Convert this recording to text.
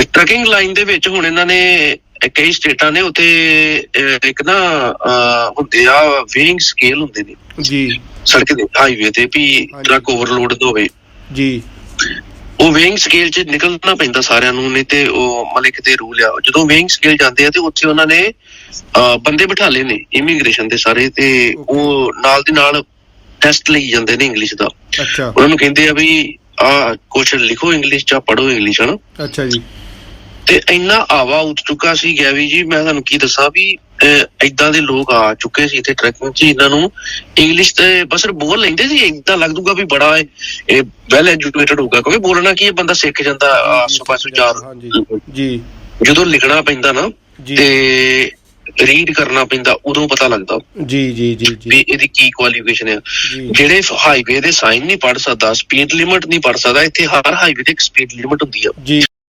ਤੇ trucking line ਦੇ ਵਿੱਚ ਹੁਣ ਇਹਨਾਂ ਨੇ ਕਈ ਸਟੇਟਾਂ ਨੇ ਉੱਥੇ ਅਹ, ਇੱਕ ਨਾ ਹੁੰਦੇ ਆ ਵੇਇੰਗ ਸਕੇਲ ਹੁੰਦੇ ਨੇ। ਜੀ। ਸੜਕ ਦੇ ਹਾਈਵੇ ਤੇ ਵੀ। ਟਰੱਕ ਓਵਰਲੋਡ ਹੋਵੇ। ਜੀ। ਉਹ ਵੇਇੰਗ ਸਕੇਲ 'ਚ ਨਿਕਲਣਾ ਪੈਂਦਾ ਸਾਰਿਆਂ ਨੂੰ ਨਹੀਂ ਤੇ ਉਹ ਮਤਲਬ ਕਿਤੇ ਰੂਲ ਆ ਜਦੋਂ ਵੇਇੰਗ ਸਕੇਲ ਜਾਂਦੇ ਆ ਤੇ ਉੱਥੇ ਉਹਨਾਂ ਨੇ ਬੰਦੇ ਬਿਠਾ ਲਏ ਨੇ ਇਮੀਗ੍ਰੇਸ਼ਨ ਦੇ ਸਾਰੇ ਤੇ ਉਹ ਨਾਲ ਦੀ ਨਾਲ ਟੈਸਟ ਲਈ ਜਾਂਦੇ ਨੇ ਇੰਗਲਿਸ਼ ਦਾ। ਅੱਛਾ। ਉਹਨਾਂ ਨੂੰ ਕਹਿੰਦੇ ਆ ਵੀ ਆ ਕੁਛ ਲਿਖੋ ਇੰਗਲਿਸ਼ ਚ ਪੜੋ ਇੰਗਲਿਸ਼ ਹਨਾ? ਅੱਛਾ ਜੀ। ਤੇ ਇੰਨਾ ਆਵਾ ਉੱਠ ਚੁੱਕਾ ਸੀ ਗੈਵੀ ਜੀ ਮੈਂ ਤੁਹਾਨੂੰ ਕੀ ਦੱਸਾਂ ਵੀ ਇਦਾਂ ਦੇ ਲੋਕ ਆ ਚੁੱਕੇ ਸੀ ਇੱਥੇ ਟਰੈਕਿੰਗ 'ਚ ਇਹਨਾਂ ਨੂੰ ਇੰਗਲਿਸ਼ ਤੇ ਬਸ ਬੋਲ ਲੈਂਦੇ ਸੀ ਇਦਾਂ ਲੱਗ ਦੂਗਾ ਵੀ ਬੜਾ ਇਹ- ਇਹ ਵੈਲ ਐਜੂਕੇਟਡ ਹੋਊਗਾ ਕਿਉਂਕਿ ਬੋਲਣਾ ਕੀ ਇਹ ਬੰਦਾ ਸਿੱਖ ਜਾਂਦਾ ਆਸੋ ਪਾਸੋਂ ਚਾਰ ਜੀ। ਜਦੋਂ ਲਿਖਣਾ ਪੈਂਦਾ ਨਾ ਤੇ ਰੀਡ ਕਰਨਾ ਪੈਂਦਾ ਉਦੋਂ ਪਤਾ ਲੱਗਦਾ। ਜੀ ਜੀ ਜੀ ਜੀ। ਵੀ ਇਹਦੀ ਕੀ ਕੁਆਲੀਫਿਕੇਸ਼ਨ ਹੈ ਜਿਹੜੇ ਹਾਈਵੇ ਦੇ ਸਾਈਨ ਨਹੀਂ ਪੜ ਸਕਦਾ ਸਪੀਡ ਲਿਮਟ ਨਹੀਂ ਪੜ ਸਕਦਾ ਇੱਥੇ ਹਰ ਹਾਈਵੇ ਤੇ ਇੱਕ ਸਪੀਡ ਲਿਮਟ ਹੁੰਦੀ ਆ। ਜੀ।